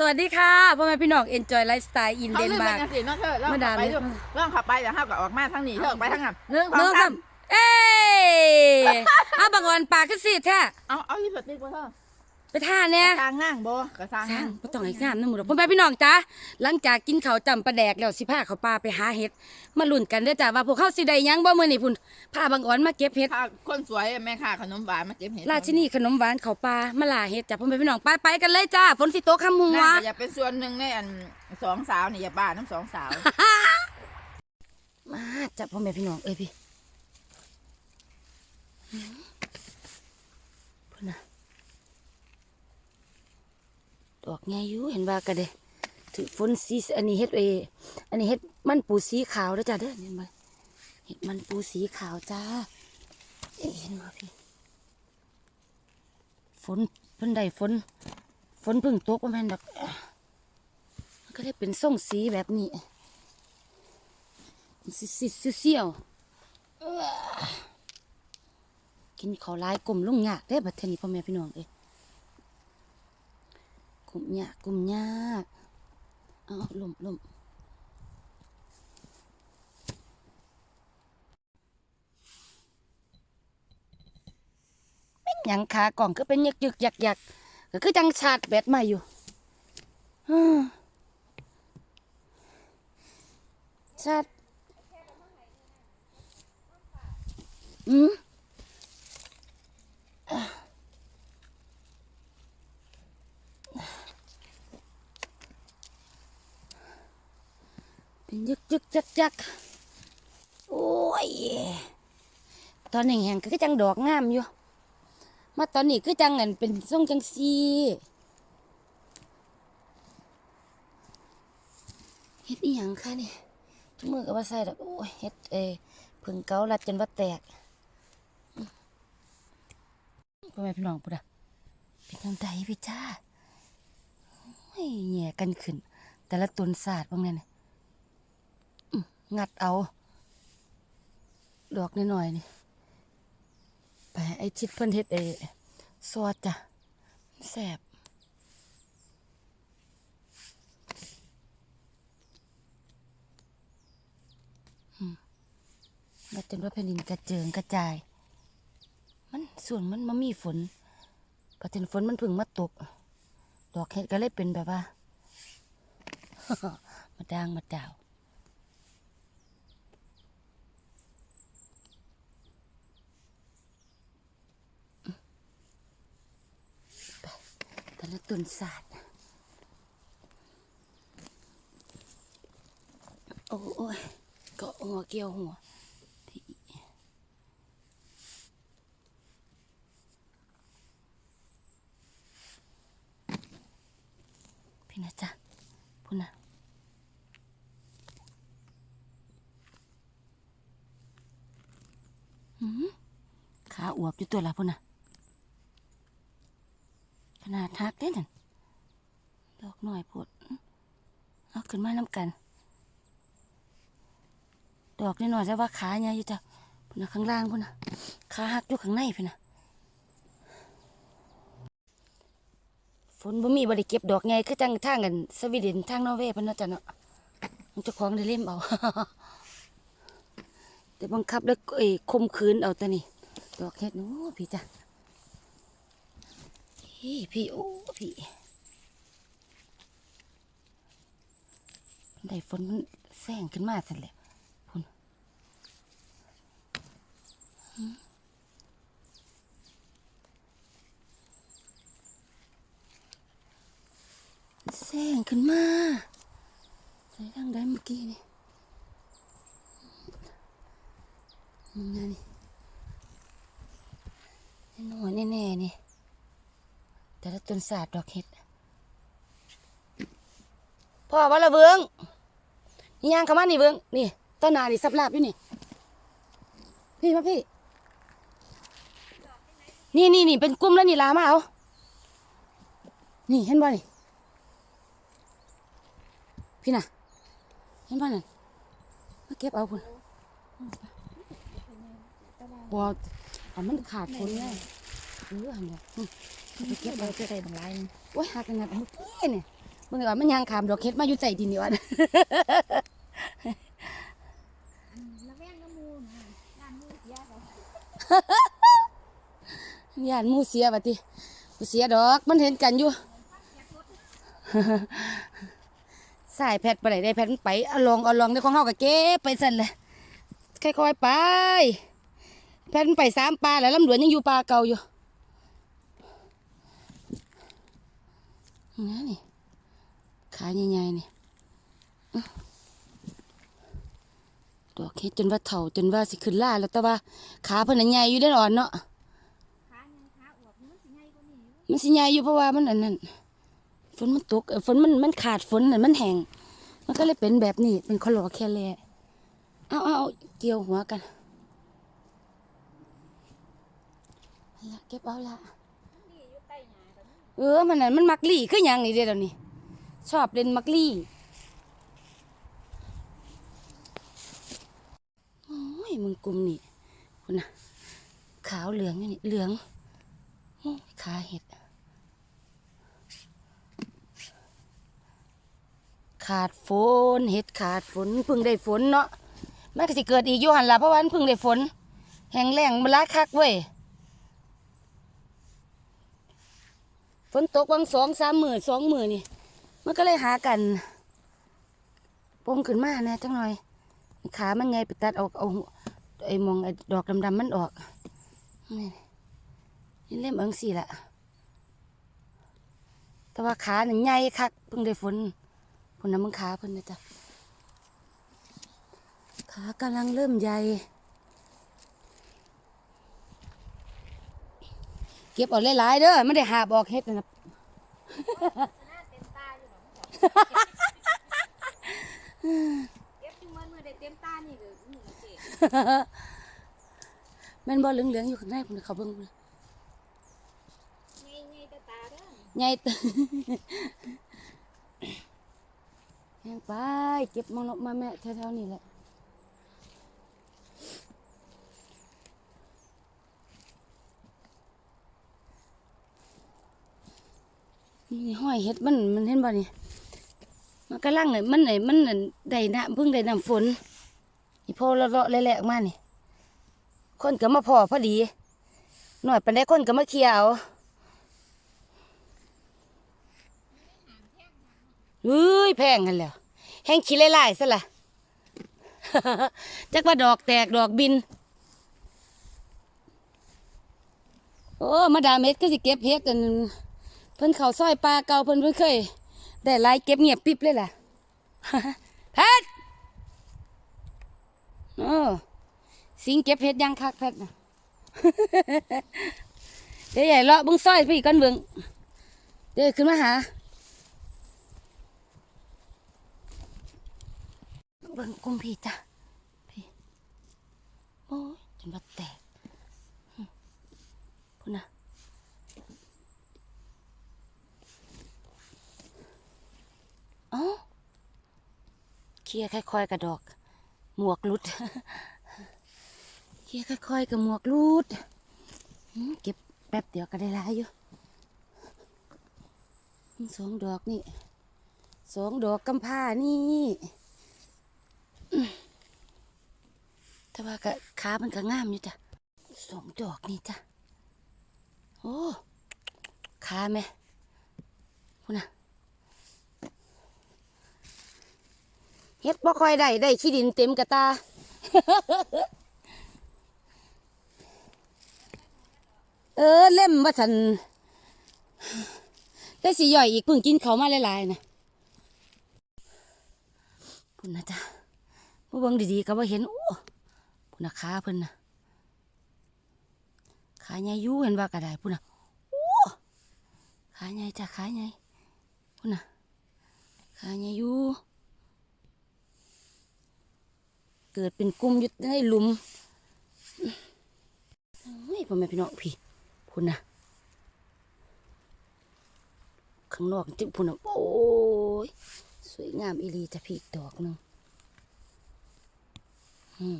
สวัสดีค่ะพ่อแม่พี่น้อง Enjoy Lifestyle in เขาลืมไป Denmark จังสิเนาะเธอลองมาขัด่าบไปเลยดูลองขับไปแต่ห้าก็ออกมาทางนี้เธอออกไปทางนั้นหนึ่งสเมื่อองสาคำมเอ้ย อ้าวบางวันปลาก็สิแท้เอาเอาที่สติกว่าเธอ ไปท่าเนี่ยทางง่างบ่กระทางสร้าง่างงบ่ต้องให้งามนะหมูดอกพ่อแม่พี่น้องจ้าหลังจากกินข้าวจำปลาแดกแล้วสิพาเขาปลาไปหาเห็ด มาลุ้นกันเด้อจ้าว่าพวกเขาสิได้หยังบ่มื้อนี้พุ่นพาบางอ่อนมาเก็บเห็ด ถ้าคนสวยแม่ค้าขนมหวานมาเจ็บเห็ดราชินีขนมหวานเขาปลามาล่าเห็ดจ้าพ่อแม่พี่น้องไปไปกันเลยจ้าฝนสิตกค่ำหัวน่าจะอย่าเป็นส่วนหนึ่งในอันสองสาวนี่อย่าบ้าน้ำสองสาว มาจ้าพ่อแม่พี่น้องเอ้ยพี่หืมพุ่นน่ะ ดอกไงอยู่เห็นว่ากันเด้ถือฝนสีอันนี้เฮ็ดเออันนี้เฮ็ดมันปูสีขาวเด้อจ้าเด้อเห็นไหมเฮ็ดมันปูสีขาวจ้าเห็นบ่พี่ฝนเพิ่นได้ฝนฝนเพิ่งตกประมาณดอกมันก็เลยเป็นส่งสีแบบนี้สิสิเสียวๆเอ้อกินข้าวลายกลมลุงยากได้บัดเทนี้พ่อแม่พี่น้องเอ้ กลมยากกลมยากเอาลุมลุมเป็นยังขากล่องก็เป็นยึกยึกยักยักก็คือจังชาดแบตมาอยู่ชาดอืม เป็นยึกยึกยักยักโอ้ย ตอนแห้งๆก็จังดอกงามอยู่ มาตอนนี้คือจังเงินเป็นทรงจังซีเฮ็ดอีหยังคะนี่ทุกมือก็ว่าใส่ดอกโอ้ยเฮ็ดเออผึ่งเกาลัดจนว่าแตกพ่อแม่พี่น้องปุดะเป็นยังไงพี่จ้าโอ้ยแย่กันขึ้น แต่ละตนศาสตร์บางนั่นน่ะอื้อ งัดเอา ดอกน้อยๆนี่ไปไอชิดเพิ่นเฮ็ดเอซอสจ้ะแซ่บมแล้วจนว่าแผ่นดินกระเจิงกระจาย มันส่วนมันมามีฝนพอถึงฝนมันพึ่งมาตก ดอกเห็ดก็เลยเป็นแบบว่า มาด่างมาดาว แต่ละต้นศาสตร์โอ้ยเกาะหัวเกี่ยวหัวพี่นะจ๊ะพูดนะขาอวบอยู่ตัวละพูดนะขนา ด้นั่นดอกหน่อยปวดเอาขึ้นมาน้ำกัน ดอกนี่หน่อยจะว่าขาเนี่ยอยู่จ้ะพูนะข้างล่างพูดนะขาหักอยู่ข้างในพี่นะฝนบ่มีบ่ได้เก็บดอกไงคือจังทางกันสวีเดนทางนอร์เวย์พิ่นเนาะจ้ะเนาะมันเจ้าของได้เล่มเอาแต่บังคับแล้วเอ้ยข่มขืนเอาแต่นี่ดอกเฮ็ดโอ้พี่จ้ะ พี่พี่โอ้พี่ได้ฝนมันแซงขึ้นมาสันแหละพุ่นแสงขึ้นมาใส่ทางใดเมื่อกี้นี่มึงไงนี่แน่นอนแน่ๆนี่ แต่ละต้นศาสตร์ดอกเห็ดพ่อว่าละเบืองนี่ย่างเข้ามานี่เบืองนี่ต้นนานี่สับลาบอยู่นี่ พี่มาพี่ นี่นี่นี่เป็นกลุ่มแล้วนี่ลามาเอา นี่เห็นบ่นี่ พี่น่ะ เห็นป่ะนั่นมาเก็บเอาพุ่นบัวเอามันขาดผลไงเออหันเนี่ยอืม ไปเก็บเอาจะได้บางไรโอ้ยหักกันงัดเมื่อกี้เนี่ยเบิ่งก่อนมันยางขามดอกเฮ็ดมาอยู่ใต้ดินนี่วะละแวงน้ำมูนะด้านมูเสียเขาย่านหมูเสียบัดติบ่เสียดอก มันเห็นกันอยู่สายแพทย์บ่ได้ได้แพทย์มันไปเอาลองเอาลองในของเฮาก็เก็บไปสั่นแหละค่อยๆไป แพทย์มันไปสามปลาแล้วลำดวนยังอยู่ปลาเก่าอยู่ นี่นี่ขาใหญ่ๆนี่อื้อดอกเฮ็ดจนว่าเฒ่าจนว่าสิขึ้นล่าแล้วแต่ว่าขาเพิ่นน่ะใหญ่อยู่ได้ออ่อนเนาะขายังขาอวบมันสิใหญ่กว่านี้อยู่มันสิใหญ่อยู่เพราะว่ามันอันนั้นฝนมันตกเอ่อฝนมันมันขาดฝนน่ะมันแห้งมันก็เลยเป็นแบบนี้เป็นคอลอแค่แลเอาเอาเอาเกี่ยวหัวกันเอาละเก็บเอาละ นี่อยู่ใต้หญ้าก็มี เออมันนั่นมันมักลี่คือหยังนี่เด้เดี๋ยวนี้ชอบเล่นมักลี่โอ้ยมึงกลุ่มนี่คุณน่ะขาวเหลืองอยู่นี่เหลืองโอ้ยขาเห็ดขาดฝนเห็ดขาดฝนเพิ่งได้ฝนเนาะมันก็สิเกิดอีกอยู่หันละเพราะว่ามันเพิ่งได้ฝน แห้งแล้งมันละคักเว้ย ฝนตกวังสองสามหมื่นสองหมื่นนี่ มันก็เลยหากันปงขึ้นมาแน่จังหน่อย ขามันไงไปตัดเอาเอาไอ้มองไอ้ดอกดำๆมันออกนี่เล่มเอิงสี่ละแต่ว่าขาหนึ่งใหญ่คักเพิ่งได้ฝนพุ่นน้ำมึงขาเพิ่นนะจ๊ะขากำลังเริ่มใหญ่ ก็บเออกหลายๆเด้อไม่ได้หาบอกเฮ็ดนะแม่นบ่เหลืองๆอยู่ข้างในพุ่นเขาเบิ่งพุ่นน่ะไงไงตาตาเด้อใหญ่ตึแห้งไปเก็บมองนกมาแม่แถวๆนี่แหละ นี่ห้อยเฮ็ดมันมันเห็นบ่นี่มันกำลังเนี่ยมันไหนมันได้น้ำเพิ่งได้น้ำฝนอีพอเลาะๆแหลกมานี่ คนก็มาพอพอดี หน่อยปานใดคนก็มาเคลียร์เฮ้ยแพงกันแล้วแห้งขี้ไล่ๆซะละจักว่าดอกแตกดอกบิน โอ้ มาดามเม็ดก็สิเก็บเฮ็ดอัน เพิ่นเขาซอยปลาเก่าเพิ่นเพิ่นเคย ได้หลายเก็บเงียบปิ๊บเลยล่ะแพทย์โอ้สิงเก็บเฮ็ดยังคักแพทย์นะเดี๋ยวใหญ่เลาะบึงซอยพี่กันเบิ่งเดี๋ยวขึ้นมาหาเบิ่งกุมพี่จ้ะพี่โอ้ยจนว่าแตกพุ่นนะ เอ้เคลียร์ค่อยๆกับดอก หมวกลุดเคลียร์ค่อยๆกับหมวกลุดเก็บแป๊บเดียวก็ได้ลายอยู่สองดอกนี่สองดอกกำผ้านี่แต่ว่าก็ขามันก็งามอยู่จ้ะสองดอกนี่จ้ะโอ้ขาแม่พูดนะ เฮ็ดบ่ค่อยได้ได้ขี้ดินเต็มกระตา เออเล่มว่าฉันได้สิย่อยอีกเพิ่งกินเขามาหลายๆนะพูดนะจ้ะผู้เบิ่งดีๆก็ว่าเห็นโอ้พุ่นนะขาเพิ่นนะขาใหญ่ยู่เห็นว่าก็ได้พุ่นนะโอ้ขาใหญ่จ้ะขาใหญ่พุ่นนะขาใหญ่ยู่เกิดเป็นกลุ่มอยู่ในหลุมเฮ้ยพ่อแม่พี่น้องพี่พุ่นน่ะข้างนอกจิ๊บพุ่นน่ะโอ้ยสวยงามอีลีจะพี่อีกดอกหนึงอืม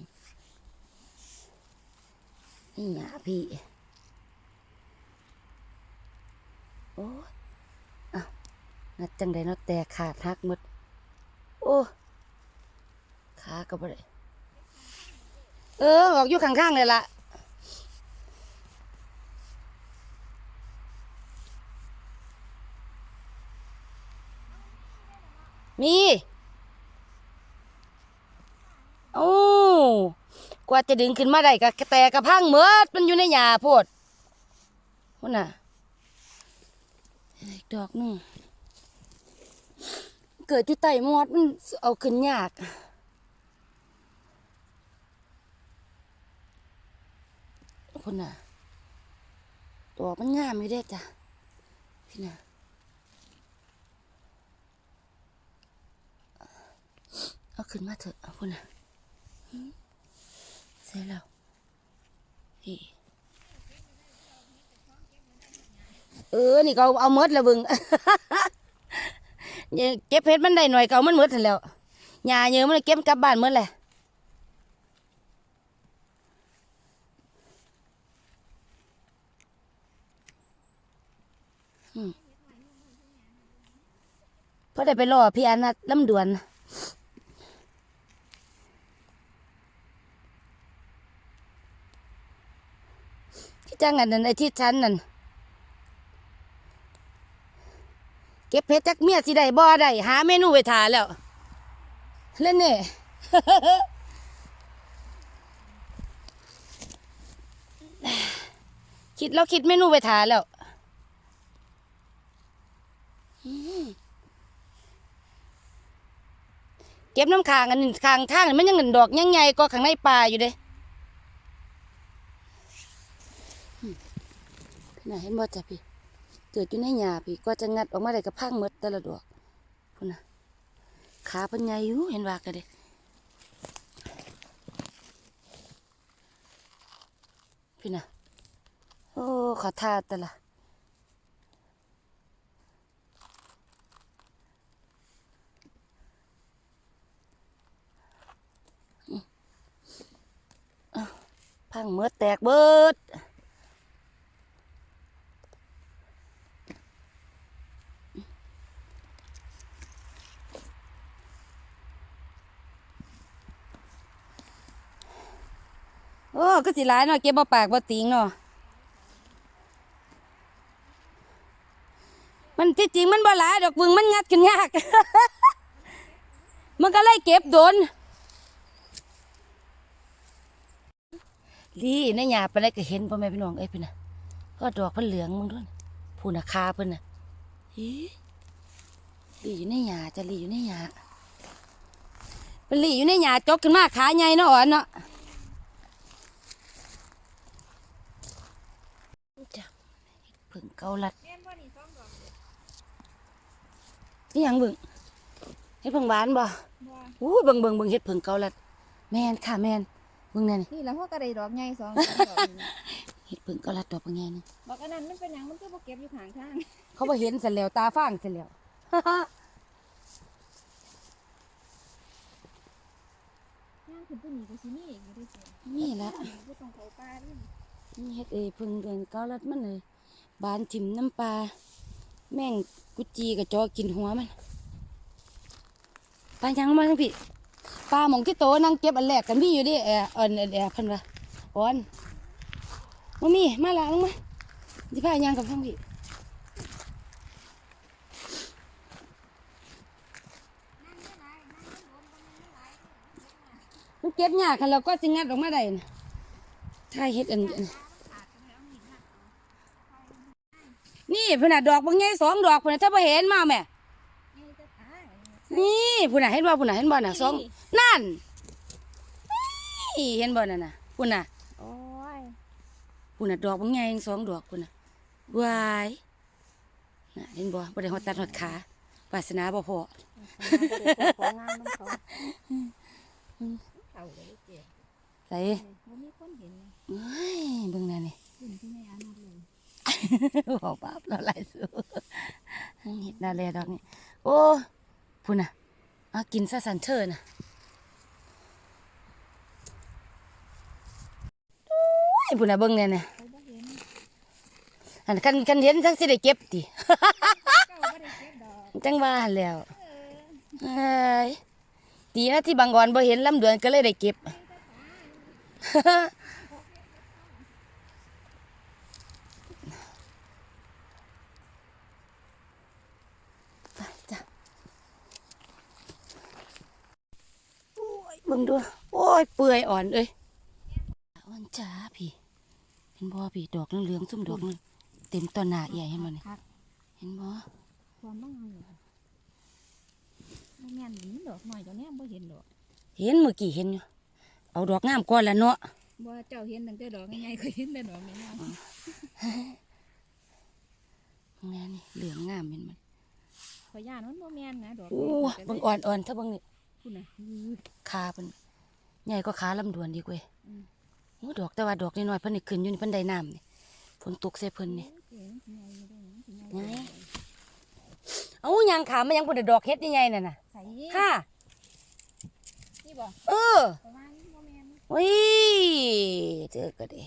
นี่หยาพี่โอ้ยอะงัดจังไดเนาะแตกขาดหักหมดโอ้ขาก็บ่ได้ เออออกอยู่ข้างๆเลยล่ะมี โอ้ กว่าจะดึงขึ้นมาได้ก็แต่กระพังเมดมันอยู่ในหญ้าโพดพุ่นน่ะดอกนึงเกิดอยู่ใต้มอดมันเอาขึ้นยาก พุ่นน่ะดอกมันงามอยู่เด้จ้ะพี่น่ะเอาขึ้นมาเถอะเอาพุ่นน่ะหืมใส่แล้วพี่เออ นี่ก็เอาเอาหมดแล้วบึงเก็บเพชรมันได้หน่อยก็เอามันหมดทันแล้วหญ้าเยอะมันเก็บกลับบ้านหมดแหละ พราะได้ไปรอพี่อนัทลำดวนที่จังอันนั้นไอ้ที่ฉันนั่นเก็บเพชรจักเมียสิได้บ่ได้หาเมนูไว้ทาแล้วเล่นเนี่ยคิดแล้วคิดเมนูไว้ทาแล้วอืมเก็บน้ำคางอันนี้คางทางนี่มันยังเงินดอกยังใหญ่ก็ข้างในป่าอยู่เด้น่ะเห็นบ่จ้ะพี่เกิดอยู่ในหญ้าพี่ก็จะงัดออกมาได้กับพังหมดแต่ละดอกพุ่นน่ะขาเพิ่นใหญ่อยู่เห็นว่ากันเด้พี่น่ะโอ้ขอทาแต่ละอืมอ้าว พังหมดแตกเบิดโอ้ก็สิหลายเนาะเก็บบ่ปากบ่ติงเนาะมันที่จริงมันบ่หลายดอกบึงมันงัดกันยาก มันก็เลยเก็บโดน ลีในหญ้าปานใดก็เห็นพ่อแม่พี่น้องเอ้ยพี่น่ะก็ดอกเพิ่นเหลืองมึงด้วยผู้น่ะคาเพิ่นน่ะอีลีอยู่ในหญ้าจะลีอยู่ในหญ้าเป็นลีอยู่ในหญ้าจกขึ้นมาขาใหญ่เนาะอ่อนเนาะจ้ะเพิ่งเกาลัดแม่นบ่นี่สองดอกนี่ยังเบิ่งเฮ็ดเพิ่งหวานบ่บ่อู้ยเบิ่งเบิ่งเบิ่งเฮ็ดเพิ่งเกาลัดแม่นค่ะแม่น เบิ่งแน่นี่นี่แล้วเขาก็ได้ดอกใหญ่สองดอกนี่เฮ็ดเพิ่งเกาลัดดอกบางแง่นี่บอกอันนั้นมันเป็นหยังมันก็บ่เก็บอยู่ข้างทางเขาบ่เห็นเสร็จแล้วตาฟ้างเสร็จแล้ว ย่างขึ้นไปนี่ก็สิมีอีกอยู่ด้วยสินี่ละบ่ต้องเข้าป่าเด้อนี่เฮ็ดเอ้ยเพิ่งเดินเกาลัดมันเลยบานจิ้มน้ำปลาแม่งกุจีกับจอกินหัวมันปลายังมาทั้งพี่ ปลาหมองที่โตนั่งเก็บอันแรกกันพี่อยู่ดิเอออันเออเออเพิ่นว่าอ่อนมามีมาละลงมาสิพายังกับทั้งพี่มันเก็บยาคันเราก็สิงัดออกมาได้นะถ้าเฮ็ดอันอันนี่พุ่นน่ะดอกบางไงสองดอกพุ่นน่ะถ้าบ่เห็นมาแม่นี่จะตายนี่พุ่นน่ะเห็นบ่พุ่นน่ะเห็นบ่น่ะสอง นั่นนี่เห็นบ่นั่นน่ะพุ่นน่ะโอ้ยพุ่นน่ะดอกบางไงสองดอกพุ่นน่ะวายน่ะเห็นบ่บ่ได้ฮอดตัดฮอดขาวาสนาบ่พอของงามน้ำเขาเขาเลยเจ๊ใส่บ่มีคนเห็นนะเอ้ยเบิ่งนั่นนี่ขึ้นที่แม่อานัดเลยบอกปั๊บเราไล่สู้เห็ดนาแลดอกนี่โอ้พุ่นน่ะเอากินซะสันเชิญน่ะโอ้ย พุ่นน่ะเบิ่งแน่น่ะเขาบ่เห็นอันคันคันเห็นจังสิได้เก็บติเจ้าบ่ได้เก็บดอกจัจังว่าหั่นแหล้วเอ้ยดีนะที่บางกอนบ่เห็นลำดวนก็เลยได้เก็บไปจ้ะโอ้ยเบิ่งดู โอ้ย เปื่อยอ่อนเลยอ่อนจ้าพี่ เห็นบ่พี่ดอกเหลืองๆซุ่มดอกนึงเต็มต้นหน้าใหญ่เห็นบ่นี่คักเห็นบ่ความบ้างเลยบ่แม่นเห็นดอกหน่อยตัวเนี้ยบ่เห็นดอกเห็นเมื่อกี้เห็นอยู่เอาดอกงามก่อนละเนาะบ่เจ้าเห็นตั้งแต่ดอกใหญ่ๆก็เห็นแต่ดอกน้อยแม่นี่เหลืองงามเห็นมันๆขอย่านมันบ่แม่นนะดอกโอ้เบิ่งอ่อนๆถ้าเบิ่งนี่คุณน่ะอือขาเพิ่นใหญ่ก็ขาลำดวนดีกว่าอืม โอ้ดอกแต่ว่าดอกน้อยๆเพิ่นนี่ขึ้นอยู่ในเพิ่นได้น้ำนี่ฝนตกใส่เพิ่นนี่เก๋มันสิใหญ่อยู่เด้อมันสิใหญ่ไงเอ้ายังขามันยังบ่ได้ดอกเฮ็ดใหญ่ๆนั่นน่ะใส่ค่ะนี่บ่เออประมาณนี้บ่แม่นโอ้ยเจอก็ได้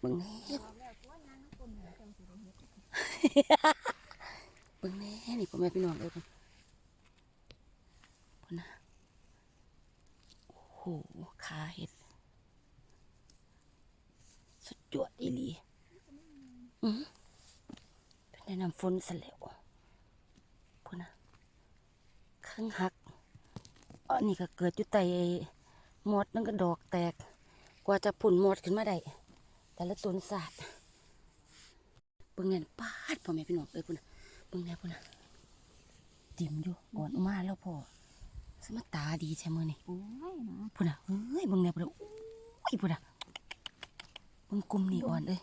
เบิ่งแหน่ดอกแล้วตัวนางน้ำปนเนี่ยเจ้าสิได้เฮ็ดเบิ่งแหน่นี่พ่อแม่พี่น้องเอ้ยเพิ่นพุ่นนะโอ้โหขาเฮ็ด สุดยอดอีหลีอือเป็นแนะนำฝนซะแล้วพุ่นนะข้างหักอันนี้ก็เกิดอยู่ใต้ไอ้หมดนั่นก็ดอกแตก กว่าจะผุ่นหมดขึ้นมาได้แต่ละต้นศาสตร์เบิ่งเนี่ยปาดพ่อแม่พี่น้องเอ้ยพุ่นน่ะเบิ่งแน่พุ่นนะติ่มอยู่อ่อนออกมาแล้วพ่อสมาตาดีใช่มือนี่โอ้ยนะพุ่นน่ะเฮ้ยเบิ่งแน่พุ่นน่ะโอ้ยพุ่นน่ะ เบิ่งกลุ่มนี่อ่อนเอ้ย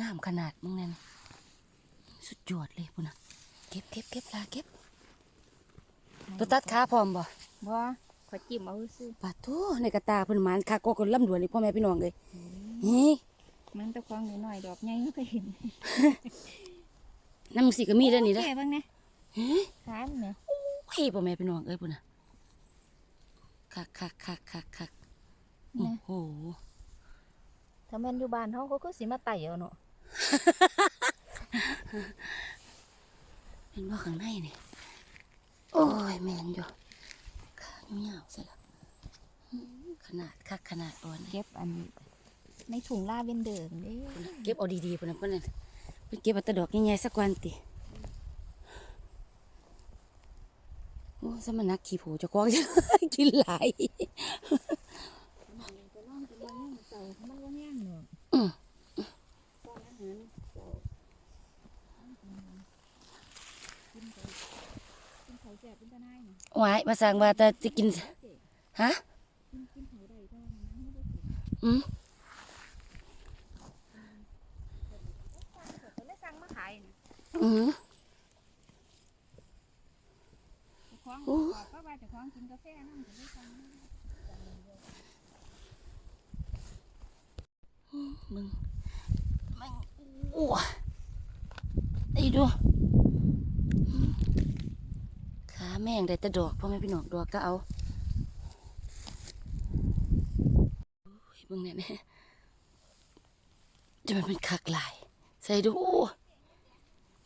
งามขนาดเบิ่งแน่นะสุดยอดเลยพุ่นน่ะเก็บเก็บเก็บลาเก็บตัวตัดขาพร้อมบ่บ่ขอจิ้มเอาซื่อปาดโทูในกระตาเพิ่นหมานคาก็คนลำดวนนี่พ่อแม่พี่น้องเลยเฮ้ยมันแตะควางน้อยๆดอกใหญ่ก็เคยเห็นน้ำสีก็มีเด้อนี่เด้อแก่บ้างนะเฮ้ยขายมันเนี่ยโอ้ยพ่อแม่พี่น้องเอ้ยพุ่นน่ะคักคักคักคักคักโอ้โห ถ้าแม่นอยู่บ้านเขาเขาก็สิมาไต่เอาเนาะเห็นว่าข้างในนี่ โอ้ยแม่นอยู่ข้างเหงาซะละอืมขนาดคักขนาดอ่อนเก็บเก็บอันในถุงลาเวนเดอร์นี่เก็บเอาดีๆพุ่นน่ะเพิ่นน่ะเพิ่นเก็บเอาแต่ดอกใหญ่ๆสักวันติโอ้สมนักขี้โผเจะกองกินหลาย จะลองจะลองให้เต่ามันว่าแห้งเนาะ อืม ตอนอาหารเต่ากินไปกินไข่แซ่บเป็นตา หวายมาสั่งว่าแต่จะกินฮะอืมอืมอโอ้มึงม่งอ้วไอ้ดูอืมขา แม่งได้แต่ดอกพ่อแม่พี่น้องดอกก็เอาโอ้ยเบิ่งเนี่ยนะจะมันเป็นคักหลาย ใส่ดูโอ้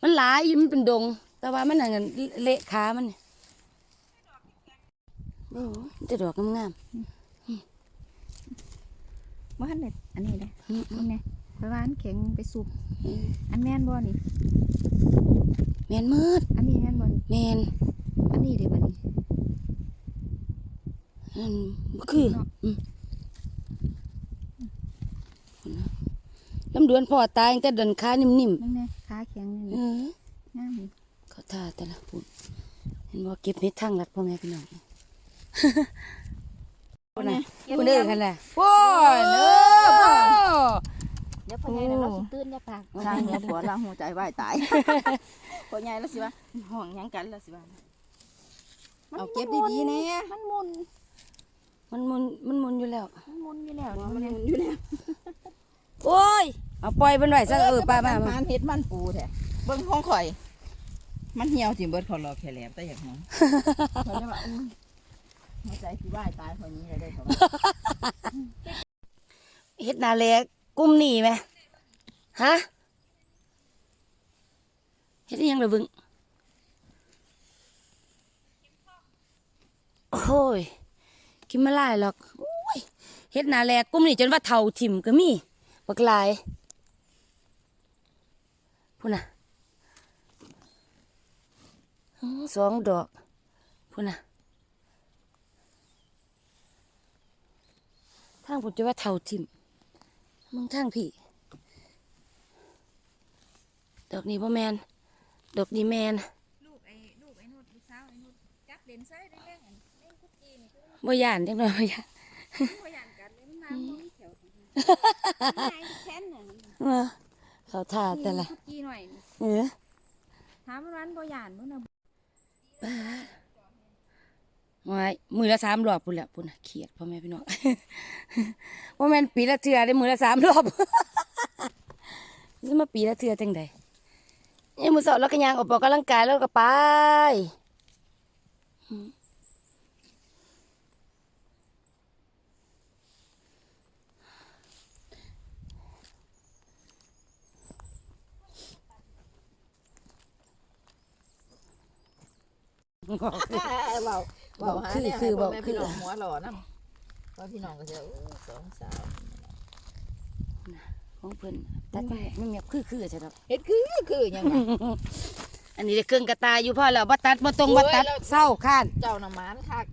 มันหลายอยู่มันเป็นดง แต่ว่ามันน่ะเละขามันนี่โอ้ยแต่ดอกงามว่าอันนี้อันนี้เลยๆอืมนี่ไงเพราะว่าอันแข็งไปสุบอืมอันแม่นบ่นี่แม่นมืดอันนี้แม่นบ่นี่แม่นอั นนี้เด้บ่นี่อืมบ่คือเนาะอืมลำดวนพ่อตายตั้งแต่เดินขานิ่มนั่นไงขาแข็งๆเอนี่องามนี่เขาท่าแต่ละปุ่นเห็นว่าเก็บเม็ดทางรัดพ่อแม่พี่น้องปุ่นน่ะปุ่นเด้อกันแหละปุ่นเออพ่อเดี๋ยวพ่อใหญ่น่ะเราสิตื่นอย่าปากทางเนี่ยผัวเราหัวใจวายตายพ่อใหญ่แล้วสิว่าห่วงหยังกันแล้วสิว่า เอาเก็บดีๆแน่มันมุน มันมุนมันมุนอยู่แล้ว มันมุนอยู่แล้วมันนี่หมุนอยู่แล้ว โอ้ย เอาปล่อยมันไว้ซะเออป้ามามัมานเฮ็ดมันปูแท้เบิ่งห้องข่อย มันเหี่ยวสิเบิดเขารอแค่แหลมแต่อย่างนั้นเขาเลยว่าอุ้ยหัวใจสิวายตายคนนี้เลยได้เขาว่าเฮ็ดนาแลกลุ่มนี่ไหมฮะเฮ็ดอิหยังล่ะบึง โอ้ยกินมาหลายหรอกเฮ็ดนาแลกุ้มนี่จนว่าเท่าถิ่มก็มีบักลายพุ่นน่ะสองดอกพุ่นน่ะทางพุ่นจะว่าเท่าถิ่มมึงทางพี่ ดอกนี้พ่แมนดอกนี้แมนลูกไอ้ลูกไอ้นุชลูกสาวไอ้นุชจับเล่นไส้ บ่ย่านจังหน่อยบ่ย่านมันบ่ย่านกันเลยมันน้ำบ่มีแถวของมันนายแค้นน่ะเออเขาท่าแต่ละคุกกี้หน่อยนี่เออถามมันวันบ่ย่านบ่น่ะไว้มือละสามรอบพุ่นแหละพุ่นน่ะเครียดพ่อแม่พี่น้องว่าแม่นปีละเทื่อได้มือละสามรอบจะมาปีละเทื่อจังใดนี่มือสองแล้วก็ยางออกไปออกกำลังกายแล้วก็ไปบอกคือ เบาเบาหาเนี่ยคือให้พ่อคือแม่คือพี่น้องหัวหล่อนำว่าพี่น้องก็จะอู้สองสาวของเพิ่นตัดไม่ไม่มีคือคือใช่ดอกเฮ็ดคือคือหยังไงอันนี้ได้เครื่องกระตายอยู่พ่อแล้วบ่ตัดบ่ตรงบ่ตัดโอ้ยแล้วเศร้าข้านเจ้าน่ะหมานคัก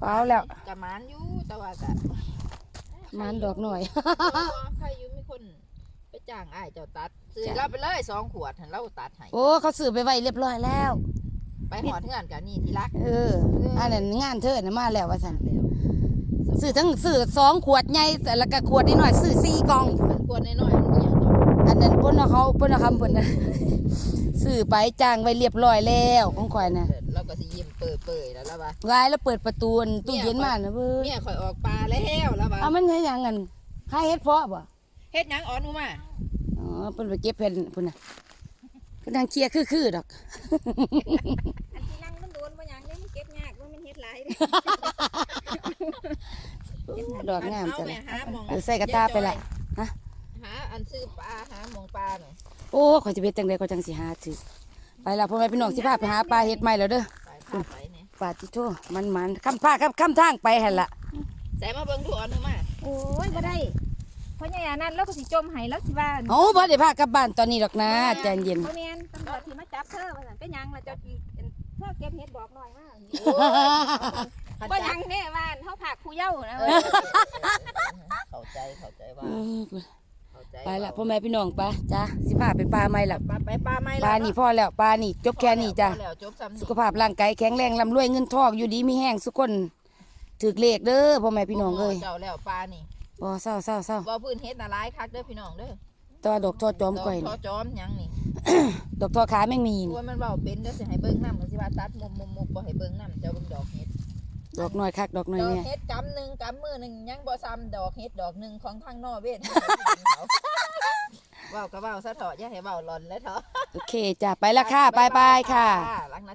เปล่าแล้วกะหมานอยู่แต่ว่าก็มันดอกหน่อยใครอยู่มีคนไปจ้างอ้ายเจ้าตัดซื้อจ้ะเราไปเลยสองขวดหันเราตัดให้โอ้เขาซื้อไปไว้เรียบร้อยแล้ว ไปหอดเฮือนกันนี่ที่รัก เอออันนั้นงานเธอน่ะมาแล้วว่าซั่นแล้วซื้อทั้งซื้อสองขวดใหญ่แต่แล้วก็ขวดน้อยๆซื้อสี่กล่องขวดน้อยๆมันเนี่ยดอกอันนั้นเพิ่นเอาเขาเพิ่นเอาคำเพิ่นน่ะซื้อไปจ้างไว้เรียบร้อยแล้วของข่อยน่ะเราก็สิยิ้มเปิดเปิดแล้วแล้วว่าวายแล้วเปิดประตูอันตู้เย็นมาน่ะเว้ยเมียข่อยออกปลาแล้วแล้วว่าเอามันให้หยังกันหาเฮ็ดเพาะบ่เฮ็ดหยังอ่อนหนูมาอ๋อเพิ่นไปเก็บเพิ่นพุ่นน่ะ เพิ่นทางเคลียร์คือๆดอก อันที่นั่งมันโดนบ่หยังเด้มันเก็บยากว่ามันเฮ็ดหลายเด้ดอกงามเอาจังแม่หาหมองเออใส่กระตาไปละฮะหาอันซื้อปลาหาหมองปลาหน่อยโอ้ข่อยจะเบ็ดจังได๋ข่อยจังสิหาถือไปละพ่อแม่พี่น้องสิพาไปหาปลาเฮ็ดใหม่แล้วเด้อไปพาไปเนี่ยปลาติโตมันมันๆคำพาคำคำทางไปหั่นล่ะใส่มาเบิ่งดูอ่อนหนูมาโอ้ยบ่ได้ เพราะอย่างนั้นแล้วก็สิจมให้แล้วสิว่าโอ้บ่ได้พากลับบ้านตอนนี้ดอกนะใจเย็นบ่แม่นตำรวจที่มาจับเธอว่าซั่นเป็นหยังล่ะเจ้าอีเธอเก็บเฮ็ดบอกหน่อยมาขันบ่หจัยักงเด้ว่าเฮาผักผู้เย้านะเข้าใจเข้าใจว่าเออเข้าใจไปละพ่อแม่พี่น้องไปจ้าสิพาไปปลาใหม่ละปลาไปปลาไม่ปลานี่พอแล้วปลานี่จบแค่นี้จ้ะพอแล้วจบซ้ำสุขภาพร่างกายแข็งแรงร่ำรวยเงินทองอยู่ดีมีแห้งสุกคนถือเลขเด้อพ่อแม่พี่น้องเอ้ยเจ้าแล้วปลานี่ บ่เศร้าเศร้าเศร้าว่าพื้นเฮ็ดน่ะหลายคักเด้อพี่น้องเด้อตัวดอกทอจอมก่อยทนี่อจอมหยังนี่ดอกทอขาแม่งมีตันี่วมันเว้าเป็นเด้อสิให้เบิ่งนำก็สิว่าตัดมุมมุมมุมบ่ให้เบิ่งนำเจ้าเบิ่งดอกเฮ็ด ดอกน้อยคักดอกน้อยดอกเนี่ยเฮ็ดกำหนึงกำมือหนึงยังบ่ซ้ำดอกเฮ็ดดอกหนึงของทางนอร์เวย์เว้าก็เว้าซะเถาะอย่าให้เว้าหลอนเลยเถาะโอเคจ้ะไปละค่ะบายบายค่ะ หลังนะ